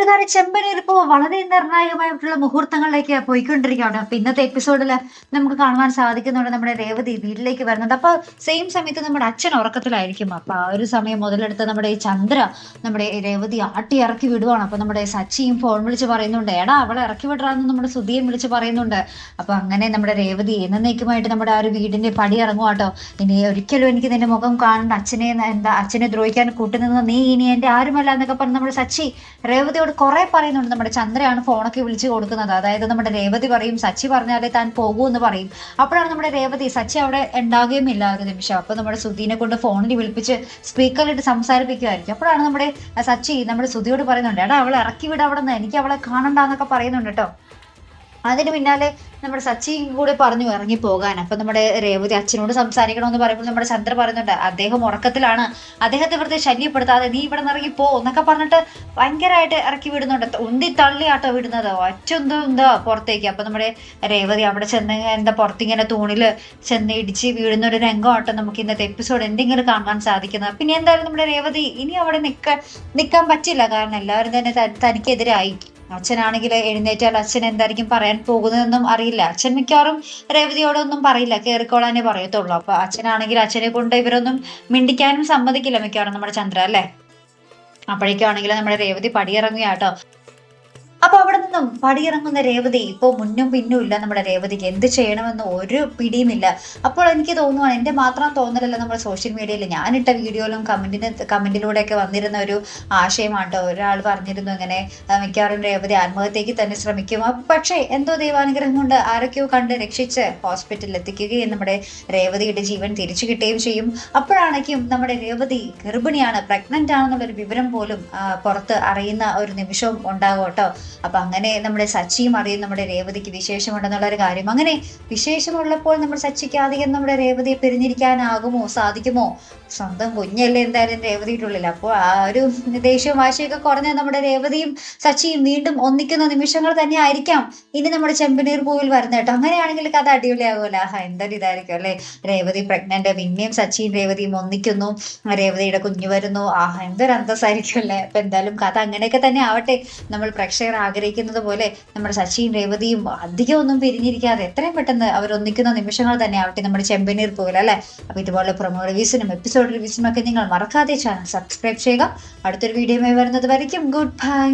കൂട്ടുകാരെ ചെമ്പനീർ ഇപ്പോൾ വളരെ നിർണായകമായിട്ടുള്ള മുഹൂർത്തങ്ങളിലേക്ക് പോയിക്കൊണ്ടിരിക്കുകയാണ്. അപ്പൊ ഇന്നത്തെ എപ്പിസോഡിൽ നമുക്ക് കാണുവാൻ സാധിക്കുന്നുണ്ട് നമ്മുടെ രേവതി വീട്ടിലേക്ക് വരുന്നുണ്ട് അപ്പൊ സെയിം സമയത്ത് നമ്മുടെ അച്ഛൻ ഉറക്കത്തിലായിരിക്കും. അപ്പൊ ആ ഒരു സമയം മുതലെടുത്ത് നമ്മുടെ ഈ ചന്ദ്ര നമ്മുടെ രേവതി ആട്ടി ഇറക്കി വിടുവാണ്. അപ്പൊ നമ്മുടെ സച്ചിയും ഫോൺ വിളിച്ച് പറയുന്നുണ്ട് എടാ അവളെ ഇറക്കി വിടാന്ന് നമ്മുടെ സുധിയും വിളിച്ച് പറയുന്നുണ്ട്. അപ്പൊ അങ്ങനെ നമ്മുടെ രേവതി എന്നേക്കുമായിട്ട് നമ്മുടെ ആ ഒരു വീടിന്റെ പടി ഇറങ്ങുവാട്ടോ ഇനി ഒരിക്കലും എനിക്ക് നിന്റെ മുഖം കാണണ്ട. അച്ഛനെ എന്താ അച്ഛനെ ദ്രോഹിക്കാൻ കൂട്ടുനിന്ന് നീ ഇനി എന്റെ ആരുമല്ല എന്നൊക്കെ പറഞ്ഞ് നമ്മുടെ സച്ചി രേവതിയോട് കുറെ പറയുന്നുണ്ട്. നമ്മുടെ ചന്ദ്രയാണ് ഫോണൊക്കെ വിളിച്ചു കൊടുക്കുന്നത്. അതായത് നമ്മുടെ രേവതി പറയും സച്ചി പറഞ്ഞാലേ താൻ പോകൂ എന്ന് പറയും. അപ്പോഴാണ് നമ്മുടെ രേവതി സച്ചി അവിടെ ഉണ്ടാകുകയും ഇല്ല ഒരു നിമിഷം. അപ്പൊ നമ്മുടെ സുധീനെ കൊണ്ട് ഫോണിൽ വിളിപ്പിച്ച് സ്പീക്കറിലിട്ട് സംസാരിപ്പിക്കുമായിരിക്കും. അപ്പോഴാണ് നമ്മുടെ സച്ചി നമ്മുടെ സുധിയോട് പറയുന്നുണ്ട് എടാ അവളെ ഇറക്കി വിട അവിടെ നിന്ന്. എനിക്ക് അവളെ കാണണ്ടെന്നൊക്കെ പറയുന്നുണ്ട് കേട്ടോ. അതിന് പിന്നാലെ നമ്മുടെ സച്ചിൻ കൂടെ പറഞ്ഞു ഇറങ്ങി പോകാൻ. അപ്പൊ നമ്മുടെ രേവതി അച്ഛനോട് സംസാരിക്കണമെന്ന് പറയുമ്പോൾ നമ്മുടെ ചന്ദ്ര പറയുന്നുണ്ട് അദ്ദേഹം ഉറക്കത്തിലാണ്. അദ്ദേഹത്തെ വെറുതെ ശല്യപ്പെടുത്താതെ നീ ഇവിടെ നിന്ന് ഇറങ്ങി പോ എന്നൊക്കെ പറഞ്ഞിട്ട് ഭയങ്കരമായിട്ട് ഇറക്കി വിടുന്നുണ്ട്. ഉന്തി തള്ളിയാട്ടോ വിടുന്നത്. ഒറ്റൊന്നും എന്താ പുറത്തേക്ക്. അപ്പൊ നമ്മുടെ രേവതി അവിടെ ചെന്ന് എന്താ പുറത്തിങ്ങനെ തൂണിൽ ചെന്ന് ഇടിച്ച് വീഴുന്ന ഒരു രംഗമാട്ടോ നമുക്ക് ഇന്നത്തെ എപ്പിസോഡ് എന്തെങ്കിലും കാണാൻ സാധിക്കുന്നത്. പിന്നെ എന്തായാലും നമ്മുടെ രേവതി ഇനി അവിടെ നിൽക്കാൻ നിൽക്കാൻ പറ്റില്ല. കാരണം എല്ലാവരും തന്നെ തനിക്കെതിരായി. അച്ഛനാണെങ്കിൽ എഴുന്നേറ്റാൽ അച്ഛൻ എന്തായിരിക്കും പറയാൻ പോകുന്നതെന്നും അറിയില്ല. അച്ഛൻ മിക്കവാറും രേവതിയോടൊന്നും പറയില്ല. കയറിക്കോളാനേ പറയത്തുള്ളൂ. അപ്പൊ അച്ഛനാണെങ്കിൽ അച്ഛനെ കൊണ്ട് ഇവരൊന്നും മിണ്ടിക്കാനും സമ്മതിക്കില്ല മിക്കവാറും നമ്മുടെ ചന്ദ്ര അല്ലേ? അപ്പോഴേക്കാണെങ്കിൽ നമ്മുടെ രേവതി പടിയിറങ്ങുകയാട്ടോ. അപ്പൊ അവിടെ നിന്നും പടിയിറങ്ങുന്ന രേവതി ഇപ്പോ മുന്നും പിന്നും ഇല്ല നമ്മുടെ രേവതിക്ക്. എന്ത് ചെയ്യണമെന്ന് ഒരു പിടിയുമില്ല. അപ്പോൾ എനിക്ക് തോന്നുവാണ് എന്റെ മാത്രം തോന്നലല്ല നമ്മൾ സോഷ്യൽ മീഡിയയിൽ. ഞാനിട്ട വീഡിയോയിലും കമന്റിന് കമന്റിലൂടെയൊക്കെ വന്നിരുന്ന ഒരു ആശയമാണ് കേട്ടോ ഒരാൾ പറഞ്ഞിരുന്നു ഇങ്ങനെ മിക്കവാറും രേവതി ആത്മഹത്യക്ക് തന്നെ ശ്രമിക്കും. പക്ഷേ എന്തോ ദൈവാനുഗ്രഹം കൊണ്ട് ആരൊക്കെയോ കണ്ട് രക്ഷിച്ച് ഹോസ്പിറ്റലിൽ എത്തിക്കുകയും നമ്മുടെ രേവതിയുടെ ജീവൻ തിരിച്ചു കിട്ടുകയും ചെയ്യും. അപ്പോഴാണെങ്കിലും നമ്മുടെ രേവതി ഗർഭിണിയാണ് പ്രഗ്നന്റ് ആണെന്നുള്ളൊരു വിവരം പോലും പുറത്ത് അറിയുന്ന ഒരു നിമിഷവും ഉണ്ടാകും കേട്ടോ അപ്പൊ അങ്ങനെ നമ്മുടെ സച്ചിയും അറിയും നമ്മുടെ രേവതിക്ക് വിശേഷമുണ്ടെന്നുള്ള ഒരു കാര്യം. അങ്ങനെ വിശേഷമുള്ളപ്പോൾ നമ്മൾ സച്ചിക്ക് അധികം നമ്മുടെ രേവതിയെ പിരിഞ്ഞിരിക്കാനാകുമോ? സാധിക്കുമോ? സ്വന്തം കുഞ്ഞല്ലേ എന്തായാലും രേവതിയുടെ ഉള്ളിൽ അപ്പോൾ ആ ഒരു ദേഷ്യവും വാശിയൊക്കെ കുറഞ്ഞ നമ്മുടെ രേവതിയും സച്ചിയും വീണ്ടും ഒന്നിക്കുന്ന നിമിഷങ്ങൾ തന്നെ ആയിരിക്കാം ഇനി നമ്മുടെ ചെമ്പനീർ പൂവിൽ വരുന്നത് കേട്ടോ. അങ്ങനെയാണെങ്കിൽ കഥ അടിപൊളിയാകുമല്ലോ. ആഹാ എന്തൊരു ഇതായിരിക്കും അല്ലേ? രേവതി പ്രഗ്നന്റ് പിന്നെയും സച്ചിയും രേവതിയും ഒന്നിക്കുന്നു. രേവതിയുടെ കുഞ്ഞു വരുന്നു. ആഹാ എന്തൊരു അന്തസ്സായിരിക്കും അല്ലേ? അപ്പൊ എന്തായാലും കഥ അങ്ങനെയൊക്കെ തന്നെ ആവട്ടെ. നമ്മൾ പ്രേക്ഷകർ ആഗ്രഹിക്കുന്നത് പോലെ നമ്മുടെ സച്ചിയും രേവതിയും അധികം ഒന്നും പിരിഞ്ഞിരിക്കാതെ എത്രയും പെട്ടെന്ന് അവർ ഒന്നിക്കുന്ന നിമിഷങ്ങൾ തന്നെ ആവട്ടെ നമ്മുടെ ചെമ്പനീർ പൂവിൽ അല്ലേ? അപ്പൊ ഇതുപോലെ പ്രൊമോ റിവ്യൂസിനും എപ്പിസോഡ് റിവ്യൂസിനും ഒക്കെ നിങ്ങൾ മറക്കാതെ ചാനൽ സബ്സ്ക്രൈബ് ചെയ്യുക. അടുത്തൊരു വീഡിയോയുമായി വരുന്നത് വരയ്ക്കും. Good bye